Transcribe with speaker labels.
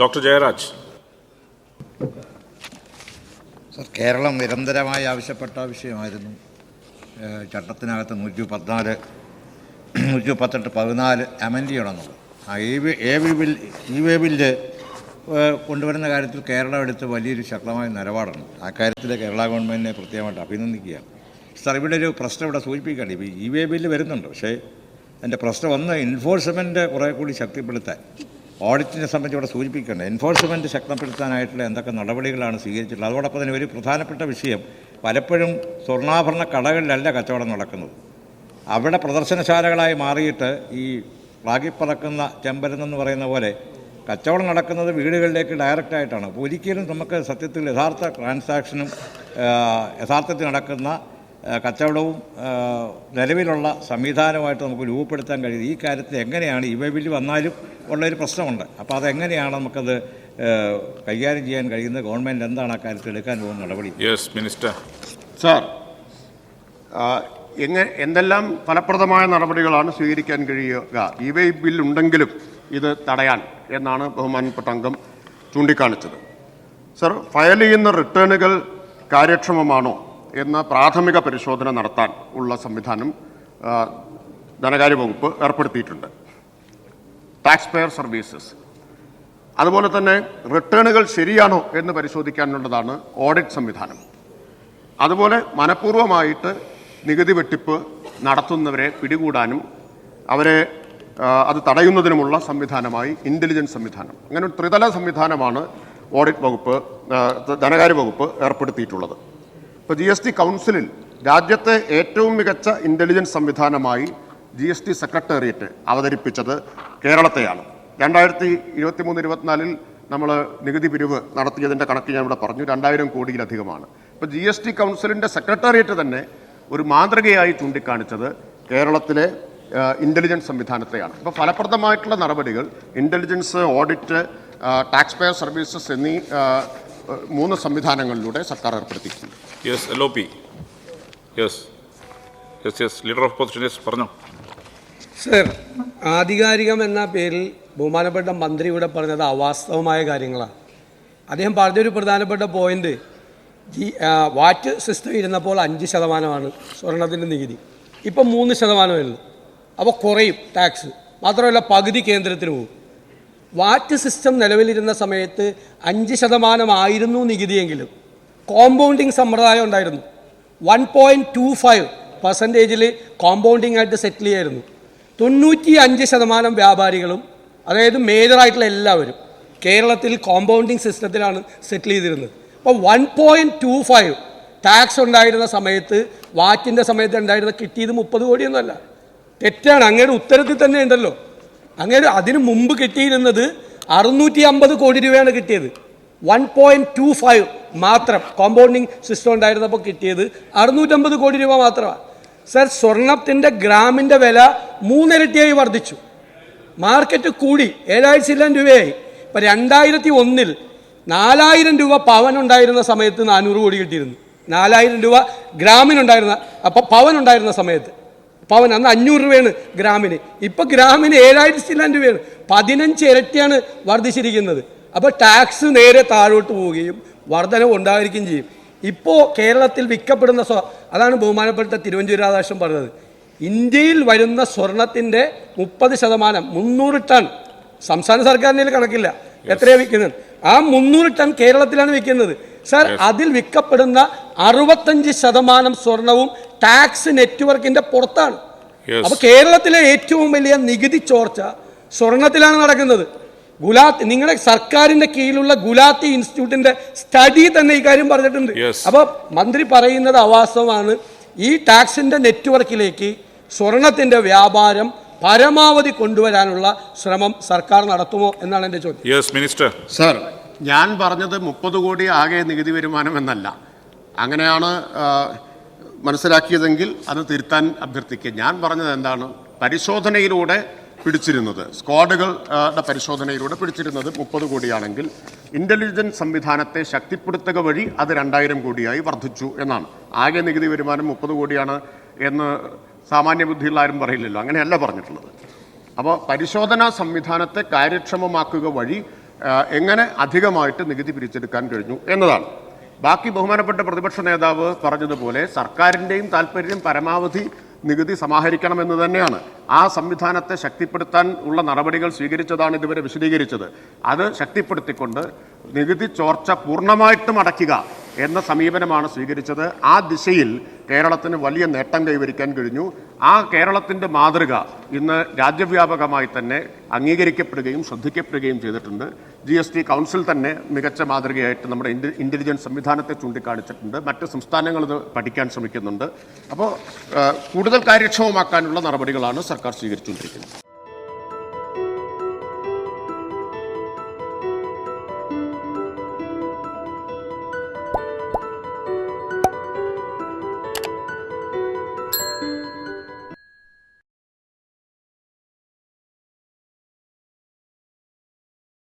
Speaker 1: Doctor Jayaraj.
Speaker 2: Sir Keralam നിരന്തരമായി ആവശ്യപ്പെട്ട വിഷയമായിരുന്നു. ചട്ടത്തിനകത്ത് നൂറ്റി പതിനാല് നൂറ്റി പത്തെട്ട് പതിനാല് അമെൻഡ് ചെയ്യണമെന്നുള്ളത് ആ ഈ എ വി ബിൽ ഈ വേ ബില്ല് കൊണ്ടുവരുന്ന കാര്യത്തിൽ കേരളം എടുത്ത് വലിയൊരു ശക്തമായ നിലപാടുണ്ട് ആ കാര്യത്തിൽ കേരള ഗവൺമെന്റിനെ പ്രത്യേകമായിട്ട് അഭിനന്ദിക്കുകയാണ്. സർ ഇവിടെ ഒരു പ്രശ്നം ഇവിടെ സൂചിപ്പിക്കുകയാണ് ഇപ്പോൾ ഈ വേ ബില്ല് വരുന്നുണ്ട്. പക്ഷേ എന്റെ പ്രശ്നം ഒന്ന് എൻഫോഴ്സ്മെന്റ് കുറേ കൂടി ശക്തിപ്പെടുത്താൻ. ഓഡിറ്റിനെ സംബന്ധിച്ച് ഇവിടെ സൂചിപ്പിക്കേണ്ടത് എൻഫോഴ്സ്മെന്റ് ശക്തിപ്പെടുത്താനായിട്ടുള്ള എന്തൊക്കെ നടപടികളാണ് സ്വീകരിച്ചിട്ടുള്ളത്? അതോടൊപ്പം തന്നെ ഒരു പ്രധാനപ്പെട്ട വിഷയം പലപ്പോഴും സ്വർണാഭരണ കടകളിലല്ല കച്ചവടം നടക്കുന്നത്. അവിടെ പ്രദർശനശാലകളായി മാറിയിട്ട് ഈ പ്ലാകിപ്പറക്കുന്ന ചെമ്പരുന്നെന്ന് പറയുന്ന പോലെ കച്ചവടം നടക്കുന്നത് വീടുകളിലേക്ക് ഡയറക്റ്റായിട്ടാണ് അപ്പോൾ ഒരിക്കലും നമുക്ക് സത്യത്തിൽ യഥാർത്ഥ ട്രാൻസാക്ഷനും യഥാർത്ഥത്തിൽ നടക്കുന്ന കച്ചവടവും നിലവിലുള്ള സംവിധാനമായിട്ട് നമുക്ക് രൂപപ്പെടുത്താൻ കഴിയും ഈ കാര്യത്തിൽ എങ്ങനെയാണ്? ഇവ ബില്ല് വന്നാലും ഉള്ളൊരു പ്രശ്നമുണ്ട്. അപ്പോൾ അതെങ്ങനെയാണ് നമുക്കത് കൈകാര്യം ചെയ്യാൻ കഴിയുന്നത്? ഗവൺമെന്റ് എന്താണ് ആ കാര്യത്തിൽ എടുക്കാൻ പോകുന്ന നടപടി?
Speaker 1: യെസ് മിനിസ്റ്റർ
Speaker 3: സാർ എങ്ങനെ എന്തെല്ലാം ഫലപ്രദമായ നടപടികളാണ് സ്വീകരിക്കാൻ കഴിയുക? ഇ വൈ ബിൽ ഉണ്ടെങ്കിലും ഇത് തടയാൻ എന്നാണ് ബഹുമാനപ്പെട്ട അംഗം ചൂണ്ടിക്കാണിച്ചത്. സർ ഫയൽ ചെയ്യുന്ന റിട്ടേണുകൾ കാര്യക്ഷമമാണോ? എന്ന പ്രാഥമിക പരിശോധന നടത്താൻ ഉള്ള സംവിധാനം ധനകാര്യ വകുപ്പ് ഏർപ്പെടുത്തിയിട്ടുണ്ട്. ടാക്സ് പെയർ സർവീസസ് അതുപോലെ തന്നെ റിട്ടേണുകൾ ശരിയാണോ എന്ന് പരിശോധിക്കാനുള്ളതാണ് ഓഡിറ്റ് സംവിധാനം. അതുപോലെ മനഃപൂർവമായിട്ട് നികുതി വെട്ടിപ്പ് നടത്തുന്നവരെ പിടികൂടാനും അവരെ അത് തടയുന്നതിനുമുള്ള സംവിധാനമായി ഇന്റലിജൻസ് സംവിധാനം. അങ്ങനെ ഒരു ത്രിതല സംവിധാനമാണ് ഓഡിറ്റ് വകുപ്പ് ധനകാര്യ വകുപ്പ് ഏർപ്പെടുത്തിയിട്ടുള്ളത്. ഇപ്പോൾ ജി എസ് ടി കൗൺസിലിൽ രാജ്യത്തെ ഏറ്റവും മികച്ച ഇന്റലിജൻസ് സംവിധാനമായി ജി എസ് ടി സെക്രട്ടേറിയറ്റ് അവതരിപ്പിച്ചത് കേരളത്തെയാണ്. രണ്ടായിരത്തി ഇരുപത്തി മൂന്ന് ഇരുപത്തിനാലിൽ നമ്മൾ നികുതി പിരിവ് നടത്തിയതിന്റെ കണക്ക് ഞാൻ ഇവിടെ പറഞ്ഞു. രണ്ടായിരം കോടിയിലധികമാണ്. ഇപ്പോൾ ജി എസ് ടി കൗൺസിലിന്റെ സെക്രട്ടേറിയറ്റ് തന്നെ ഒരു മാതൃകയായി ചൂണ്ടിക്കാണിച്ചത് കേരളത്തിലെ ഇന്റലിജൻസ് സംവിധാനത്തെയാണ്. അപ്പോൾ ഫലപ്രദമായിട്ടുള്ള നടപടികൾ intelligence audit tax payer services എന്നീ മൂന്ന് സംവിധാനങ്ങളിലൂടെ സർക്കാർ ഏർപ്പെടുത്തിയിട്ടുണ്ട്.
Speaker 1: Yes L O P yes yes yes leader of position yes പറഞ്ഞോ.
Speaker 4: സർ ആധികാരികം എന്ന പേരിൽ ബഹുമാനപ്പെട്ട മന്ത്രി ഇവിടെ പറഞ്ഞത് അവാസ്തവമായ കാര്യങ്ങളാണ്. അദ്ദേഹം പറഞ്ഞൊരു പ്രധാനപ്പെട്ട പോയിന്റ് ജി വാറ്റ് സിസ്റ്റം ഇരുന്നപ്പോൾ അഞ്ച് ശതമാനമാണ് സ്വർണത്തിന്റെ നികുതി. ഇപ്പം മൂന്ന് ശതമാനമേ ഉള്ളൂ. അപ്പോൾ കുറയും ടാക്സ് മാത്രമല്ല പകുതി കേന്ദ്രത്തിന് പോകും. വാറ്റ് സിസ്റ്റം നിലവിലിരുന്ന സമയത്ത് അഞ്ച് ശതമാനമായിരുന്നു നികുതിയെങ്കിലും. കോമ്പൗണ്ടിങ് സമ്പ്രദായം ഉണ്ടായിരുന്നു. വൺ പോയിന്റ് ടു ഫൈവ് പെർസെന്റേജിൽ കോമ്പൗണ്ടിങ് ആയിട്ട് സെറ്റിൽ ചെയ്യായിരുന്നു തൊണ്ണൂറ്റി അഞ്ച് ശതമാനം വ്യാപാരികളും അതായത് മേജറായിട്ടുള്ള എല്ലാവരും കേരളത്തിൽ കോമ്പൗണ്ടിങ് സിസ്റ്റത്തിലാണ് സെറ്റിൽ ചെയ്തിരുന്നത്. അപ്പോൾ one point two five tax ഉണ്ടായിരുന്ന സമയത്ത് വാറ്റിന്റെ സമയത്ത് ഉണ്ടായിരുന്ന കിട്ടിയത് മുപ്പത് കോടിയൊന്നുമല്ല. തെറ്റാണ്. അങ്ങയുടെ ഉത്തരത്തിൽ തന്നെ ഉണ്ടല്ലോ. അങ്ങനെ അതിനു മുമ്പ് കിട്ടിയിരുന്നത് അറുന്നൂറ്റി അമ്പത് കോടി രൂപയാണ് കിട്ടിയത്. വൺ പോയിന്റ് ടു ഫൈവ് മാത്രം കോമ്പൗണ്ടിങ് സിസ്റ്റം ഉണ്ടായിരുന്നപ്പോൾ കിട്ടിയത് അറുന്നൂറ്റമ്പത് കോടി രൂപ മാത്രമാണ് സർ സ്വർണത്തിന്റെ ഗ്രാമിന്റെ വില മൂന്നിരട്ടിയായി വർദ്ധിച്ചു. മാർക്കറ്റ് കൂടി ചില്ലാൻ രൂപയായി. ഇപ്പം രണ്ടായിരത്തി ഒന്നിൽ നാലായിരം രൂപ പവൻ ഉണ്ടായിരുന്ന സമയത്ത് നാനൂറ് കോടി കിട്ടിയിരുന്നു. നാലായിരം രൂപ ഗ്രാമിനുണ്ടായിരുന്ന അപ്പോൾ പവൻ ഉണ്ടായിരുന്ന സമയത്ത്. പവൻ അന്ന് അഞ്ഞൂറ് രൂപയാണ് ഗ്രാമിന്. ഇപ്പം ഗ്രാമിന് ഏഴായിരത്തി രൂപയാണ്. പതിനഞ്ച് ഇരട്ടിയാണ് വർദ്ധിച്ചിരിക്കുന്നത്. അപ്പോൾ ടാക്സ് നേരെ താഴോട്ട് പോവുകയും വർധനവ് ഉണ്ടായിരിക്കുകയും ചെയ്യും. ഇപ്പോൾ കേരളത്തിൽ വിൽക്കപ്പെടുന്ന സ്വ അതാണ് ബഹുമാനപ്പെട്ട തിരുവഞ്ചൂർ രാധാകൃഷ്ണൻ പറഞ്ഞത്. ഇന്ത്യയിൽ വരുന്ന സ്വർണത്തിന്റെ മുപ്പത് ശതമാനം മുന്നൂറ് ടൺ. സംസ്ഥാന സർക്കാരിന്റെ കണക്കില്ല. എത്രയാണ് വിൽക്കുന്നത്? ആ മുന്നൂറ് ടൺ കേരളത്തിലാണ് വിൽക്കുന്നത്. സാർ അതിൽ വിൽക്കപ്പെടുന്ന അറുപത്തഞ്ച് ശതമാനം സ്വർണവും ടാക്സ് നെറ്റ്വർക്കിന്റെ പുറത്താണ്.
Speaker 1: അപ്പോൾ
Speaker 4: അപ്പൊ കേരളത്തിലെ ഏറ്റവും വലിയ നികുതി ചോർച്ച സ്വർണത്തിലാണ് നടക്കുന്നത്. ഗുലാത്തി നിങ്ങളുടെ സർക്കാരിന്റെ കീഴിലുള്ള ഗുലാത്തി ഇൻസ്റ്റിറ്റ്യൂട്ടിന്റെ സ്റ്റഡി തന്നെ ഈ കാര്യം പറഞ്ഞിട്ടുണ്ട്.
Speaker 1: അപ്പോൾ
Speaker 4: അപ്പൊ മന്ത്രി പറയുന്നത് അവാസമാണ് ഈ ടാക്സിന്റെ നെറ്റ്വർക്കിലേക്ക് സ്വർണത്തിന്റെ വ്യാപാരം പരമാവധി കൊണ്ടുവരാനുള്ള ശ്രമം സർക്കാർ നടത്തുമോ എന്നാണ് എന്റെ ചോദ്യം.
Speaker 1: യെസ് മിനിസ്റ്റർ
Speaker 3: സർ ഞാൻ പറഞ്ഞത് മുപ്പത് കോടി ആകെ നികുതി വരുമാനം എന്നല്ല. അങ്ങനെയാണ് മനസ്സിലാക്കിയതെങ്കിൽ അത് തിരുത്താൻ അഭ്യർത്ഥിക്കുക. ഞാൻ പറഞ്ഞത് എന്താണ്? പരിശോധനയിലൂടെ പിടിച്ചിരുന്നത്. സ്ക്വാഡുകളുടെ പരിശോധനയിലൂടെ പിടിച്ചിരുന്നത് മുപ്പത് കോടിയാണെങ്കിൽ ഇന്റലിജൻസ് സംവിധാനത്തെ ശക്തിപ്പെടുത്തുക വഴി അത് രണ്ടായിരം കോടിയായി വർദ്ധിച്ചു എന്നാണ്. ആകെ നികുതി വരുമാനം മുപ്പത് കോടിയാണ് എന്ന് സാമാന്യ ബുദ്ധിയുള്ള ആരും പറയില്ലല്ലോ. അങ്ങനെയല്ല പറഞ്ഞിട്ടുള്ളത്. അപ്പോൾ പരിശോധനാ സംവിധാനത്തെ കാര്യക്ഷമമാക്കുക വഴി എങ്ങനെ അധികമായിട്ട് നികുതി പിരിച്ചെടുക്കാൻ കഴിഞ്ഞു എന്നതാണ്. ബാക്കി ബഹുമാനപ്പെട്ട പ്രതിപക്ഷ നേതാവ് പറഞ്ഞതുപോലെ സർക്കാരിന്റെയും താല്പര്യം പരമാവധി നികുതി സമാഹരിക്കണമെന്ന് തന്നെയാണ്. ആ സംവിധാനത്തെ ശക്തിപ്പെടുത്താൻ ഉള്ള നടപടികൾ സ്വീകരിച്ചതാണ് ഇതുവരെ വിശദീകരിച്ചത്. അത് ശക്തിപ്പെടുത്തിക്കൊണ്ട് നികുതി ചോർച്ച പൂർണമായിട്ടും അടയ്ക്കുക. എന്ന സമീപനമാണ് സ്വീകരിച്ചത്. ആ ദിശയിൽ കേരളത്തിന് വലിയ നേട്ടം കൈവരിക്കാൻ കഴിഞ്ഞു. ആ കേരളത്തിന്റെ മാതൃക ഇന്ന് രാജ്യവ്യാപകമായി തന്നെ അംഗീകരിക്കപ്പെടുകയും ശ്രദ്ധിക്കപ്പെടുകയും ചെയ്തിട്ടുണ്ട്. ജി എസ് ടി കൗൺസിൽ തന്നെ മികച്ച മാതൃകയായിട്ട് നമ്മുടെ ഇന്റലിജൻസ് സംവിധാനത്തെ ചൂണ്ടിക്കാണിച്ചിട്ടുണ്ട്. മറ്റ് സംസ്ഥാനങ്ങൾ ഇത് പഠിക്കാൻ ശ്രമിക്കുന്നുണ്ട്. അപ്പോൾ കൂടുതൽ കാര്യക്ഷമമാക്കാനുള്ള നടപടികളാണ് സർക്കാർ സ്വീകരിച്ചുകൊണ്ടിരിക്കുന്നത്.